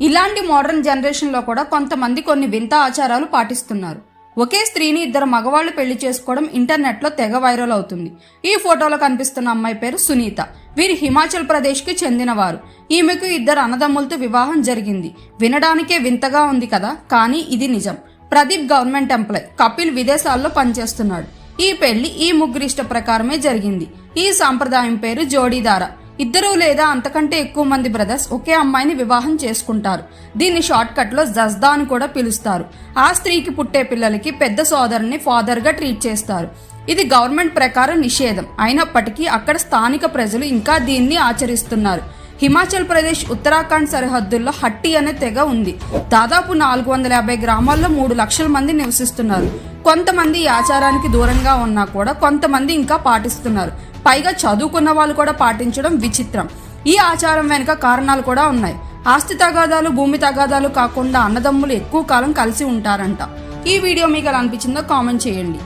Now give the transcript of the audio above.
ఇలాంటి మోడర్న్ జనరేషన్లో కూడా కొంతమంది కొన్ని వింత ఆచారాలు పాటిస్తున్నారు. ఒకే స్త్రీని ఇద్దరు మగవాళ్ళు పెళ్ళి చేసుకోవడం ఇంటర్నెట్లో తెగ వైరల్ అవుతుంది. ఈ ఫోటోలో కనిపిస్తున్న అమ్మాయి పేరు సునీత. వీరు హిమాచల్ ప్రదేశ్కి చెందినవారు. ఈమెకు ఇద్దరు అన్నదమ్ములతో వివాహం జరిగింది. వినడానికే వింతగా ఉంది కదా కానీ ఇది నిజం. Pradeep government employee. కపిల్ విదేశాల్లో పనిచేస్తున్నాడు. ఈ పెళ్ళి ఈ ముగ్గురిష్ట ప్రకారమే జరిగింది. ఈ సాంప్రదాయం పేరు జోడీదార. ఇద్దరు లేదా అంతకంటే ఎక్కువ మంది బ్రదర్స్ ఒకే అమ్మాయిని వివాహం చేసుకుంటారు. దీన్ని షార్ట్ కట్లో జజ్దా అని కూడా పిలుస్తారు. ఆ స్త్రీకి పుట్టే పిల్లలకి పెద్ద సోదరుని ఫాదర్గా ట్రీట్ చేస్తారు. ఇది గవర్నమెంట్ ప్రకారం నిషేధం. అయినప్పటికీ అక్కడ స్థానిక ప్రజలు ఇంకా దీన్ని ఆచరిస్తున్నారు. హిమాచల్ ప్రదేశ్ ఉత్తరాఖండ్ సరిహద్దుల్లో హట్టి అనే తెగ ఉంది. దాదాపు నాలుగు వందల యాభై గ్రామాల్లో మూడు లక్షల మంది నివసిస్తున్నారు. కొంతమంది ఈ ఆచారానికి దూరంగా ఉన్నా కూడా కొంతమంది ఇంకా పాటిస్తున్నారు. పైగా చదువుకున్న వాళ్ళు కూడా పాటించడం విచిత్రం. ఈ ఆచారం వెనుక కారణాలు కూడా ఉన్నాయి. ఆస్తి తగాదాలు భూమి తగాదాలు కాకుండా అన్నదమ్ములు ఎక్కువ కాలం కలిసి ఉంటారంట. ఈ వీడియో మీకు ఎలా అనిపించిందో కామెంట్ చేయండి.